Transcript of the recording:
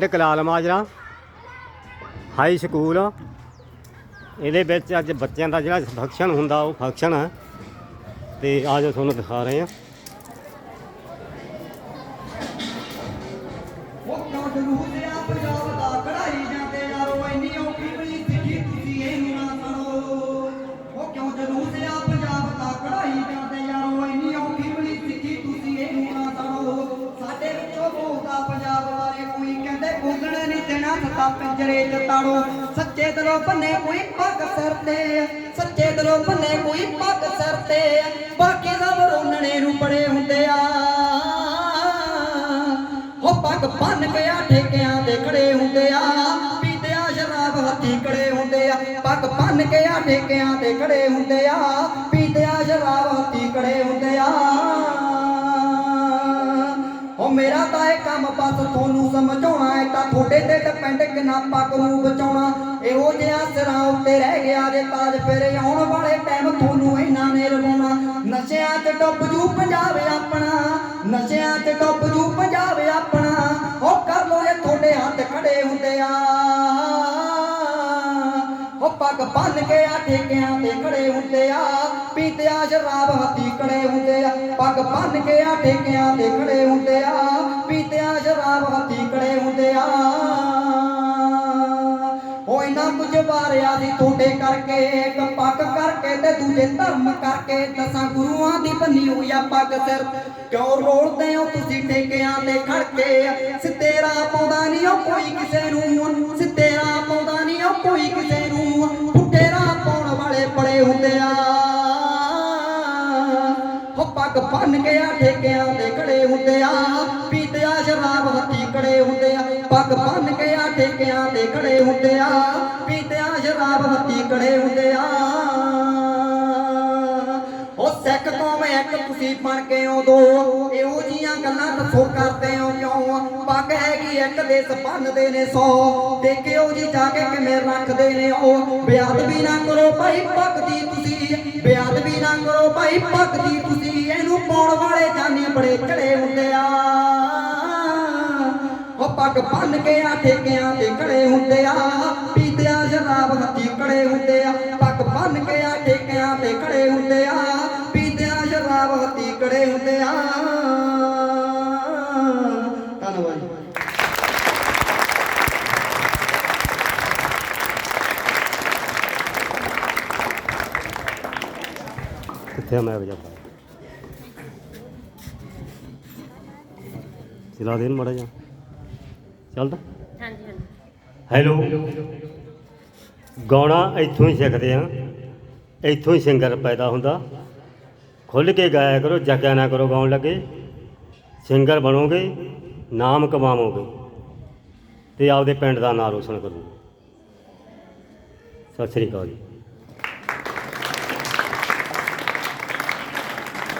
ਪਿੰਡ Kalal Majra high school ਇਹਦੇ ਵਿੱਚ ਅੱਜ ਬੱਚਿਆਂ ਦਾ ਜਿਹੜਾ ਫੰਕਸ਼ਨ ਹੁੰਦਾ, ਉਹ ਫੰਕਸ਼ਨ ਹੈ। ਤੇ ਆ ਜੋ ਤੁਹਾਨੂੰ ਦਿਖਾ ਰਹੇ ਹਾਂ। ਉਹ ਕਿਉਂ ਜਲੂਸ ਦੇਣਾ ਸਤਾ ਪਿੰਜਰੇ ਚ ਤਾੜੋ। ਸੱਚੇ ਦਿਲੋਂ ਬੰਨੇ ਕੋਈ ਪੱਗ ਸਿਰ ਤੇ। ਸੱਚੇ ਦਿਲੋਂ ਬੰਨੇ ਕੋਈ ਪੱਗ ਸਿਰ ਤੇ। ਬਾਕੀ ਸਭ ਰੋਣਣੇ ਨੂੰ ਬੜੇ ਹੁੰਦੇ ਆ। ਹੋ ਪੱਗ ਬੰਨ ਕੇ ਆ ਠੇਕਿਆਂ ਦੇ ਖੜੇ ਹੁੰਦੇ ਆ। ਪੀਂਦੇ ਸ਼ਰਾਬ ਹੱਥੀ ਖੜੇ ਹੁੰਦੇ ਆ। ਪੱਗ ਬੰਨ ਕੇ ਆ ਠੇਕਿਆਂ ਦੇ ਖੜੇ ਹੁੰਦੇ ਆ। ਪੀਂਦੇ ਆ ਸ਼ਰਾਬ ਹੱਥੀ ਖੜੇ ਹੁੰਦੇ ਆ। ਮੇਰਾ ਤਾਂ ਇਹ ਕੰਮ ਬਸ ਤੁਹਾਨੂੰ ਸਮਝਾਉਣਾ ਹੈ, ਤਾਂ ਤੁਹਾਡੇ ਤੇ ਡਿਪੈਂਡ ਕਿੰਨਾ ਪੱਗ ਨੂੰ ਬਚਾਉਣਾ। ਇਹੋ ਜਿਹਾ ਸਿਰਾਂ ਉੱਤੇ ਰਹਿ ਗਿਆ ਜੇ ਤਾਜ ਫਿਰ ਆਉਣ ਵਾਲੇ ਟਾਈਮ ਤੁਹਾਨੂੰ ਇਹਨਾਂ ਨੇ ਰਵਾਉਣਾ ਨਸ਼ਿਆਂ 'ਚ ਡੁੱਬ ਜੂ ਪੰਜਾਬ ਆਪਣਾ, ਨਸ਼ਿਆਂ 'ਚ ਡੁੱਬ ਜੂ ਪੰਜਾਬ ਆਪਣਾ। ਉਹ ਕਰ ਲੋ ਇਹ ਤੁਹਾਡੇ ਹੱਥ ਖੜੇ ਹੁੰਦੇ ਆ। ਉਹ ਪੱਗ ਬੰਨ ਕੇ ਆ ਠੇਕਿਆਂ ਤੇ ਖੜੇ ਹੁੰਦੇ ਆ। ਪੀਤਿਆ ਸ਼ਰਾਬ ਹੱਥੀ ਖੜੇ ਹੁੰਦੇ ਪੱਗ ਬੰਨ ਕੇ ਆ, ਠੇਕਿਆਂ ਤੇ ਖੜੇ ਹੁੰਦੇ ਆ ਪੀਤੇ ਸ਼ਰਾਬ ਹੱਥੀ ਖੜੇ ਹੁੰਦੇ ਆ। ਉਹ ਇਹਨਾਂ ਕੁਝ ਵਾਰਿਆ ਦੀ ਤੁਹਾਡੇ ਕਰਕੇ, ਇੱਕ ਪੱਗ ਕਰਕੇ ਤੇ ਦੂਜੇ ਧਰਮ ਕਰਕੇ, ਦਸਾਂ ਗੁਰੂਆਂ ਦੀ ਬੰਨੀ ਹੋਈ ਆ ਪੱਗ ਸਿਰ। ਕਿਉਂ ਰੋਲਦੇ ਹੋ ਤੁਸੀਂ ਠੇਕਿਆਂ ਤੇ ਖੜ ਕੇ? ਸਿੱਧੇ ਰਾਹ ਪਾਉਂਦਾ ਨਹੀਂ ਉਹ ਕੋਈ ਕਿਸੇ ਨੂੰ ਸਿੱਧੇ ਰਾਹ ਪਾਉਂਦਾ ਨਹੀਂ ਉਹ ਕੋਈ ਕਿਸੇ ਠੇਕਿਆਂ ਦੇ ਖੜੇ ਹੁੰਦੇ ਆ ਪੀਤਿਆ ਸ਼ਰਾਬ ਹੱਥੀ ਖੜੇ ਹੁੰਦੇ ਆ ਪੱਗ ਬੰਨ ਕੇ ਆ ਠੇਕਿਆਂ ਦੇ ਖੜੇ ਹੁੰਦੇ ਆ ਪੀਤੇ ਸ਼ਰਾਬ ਹੱਥੀ ਖੜੇ ਹੁੰਦੇ ਆ ਉਹ ਸਿੱਖ ਕੌਮ ਇੱਕ ਤੁਸੀਂ ਬਣ ਕੇ ਹੋ ਦੋ ਇਹੋ ਜੀਆਂ ਗੱਲਾਂ ਦੱਸੋ ਕਰਦੇ ਹੋ ਕਿਉਂ? ਪੱਗ ਹੈਗੀ ਇੱਕ ਦੇਸ ਬੰਨਦੇ ਨੇ ਸੌ, ਦੇਖਿਓ ਜੀ ਜਾ ਕੇ ਕਿਵੇਂ ਰੱਖਦੇ ਨੇ ਉਹ। ਬਿਆਦਬੀ ਨਾ ਕਰੋ ਭਾਈ ਪੱਗ ਦੀ ਤੁਸੀਂ ਬਿਆਦਬੀ ਨਾ ਕਰੋ ਭਾਈ ਪੱਗ ਦੀ ਬੜੇ ਖੜੇ ਹੁੰਦੇ ਉਹ ਪੱਗ ਬੰਨ ਕੇ ਆ, ਠੇਕਿਆਂ ਤੇ ਖੜੇ ਹੁੰਦੇ ਆ। ਸ਼ਰਾਬ ਹੱਥੀ ਖੜੇ ਹੁੰਦੇ ਪੱਗ ਬੰਨ ਕੇ ਆ, ਠੇਕਿਆਂ ਤੇ ਖੜੇ ਹੁੰਦੇ ਆ। ਸ਼ਰਾਬ ਹੱਥੀ ਖੜੇ ਹੁੰਦੇ ਆ। ਧੰਨਵਾਦ ਜੀ। ਕਿੱਥੇ ਮੈਂ ਵਜਾ ਚਲਾ ਦੇਣ ਮੜਾ ਜਾ ਚੱਲਦਾ ਹਾਂਜੀ ਹਾਂਜੀ। ਹੈਲੋ। ਗਾਉਣਾ ਇੱਥੋਂ ਹੀ ਸਿੱਖਦੇ ਆ ਇੱਥੋਂ ਹੀ ਸਿੰਗਰ ਪੈਦਾ ਹੁੰਦਾ। ਖੁੱਲ੍ਹ ਕੇ ਗਾਇਆ ਕਰੋ ਜੱਗਿਆ ਨਾ ਕਰੋ ਗਾਉਣ ਲੱਗੇ। ਸਿੰਗਰ ਬਣੋਗੇ ਨਾਮ ਕਮਾਵੋਗੇ। ਤੇ ਆਪਦੇ ਪਿੰਡ ਦਾ ਨਾਂ ਰੋਸ਼ਨ ਕਰੋਗੇ। ਸਤਿ ਸ੍ਰੀ ਅਕਾਲ ਜੀ।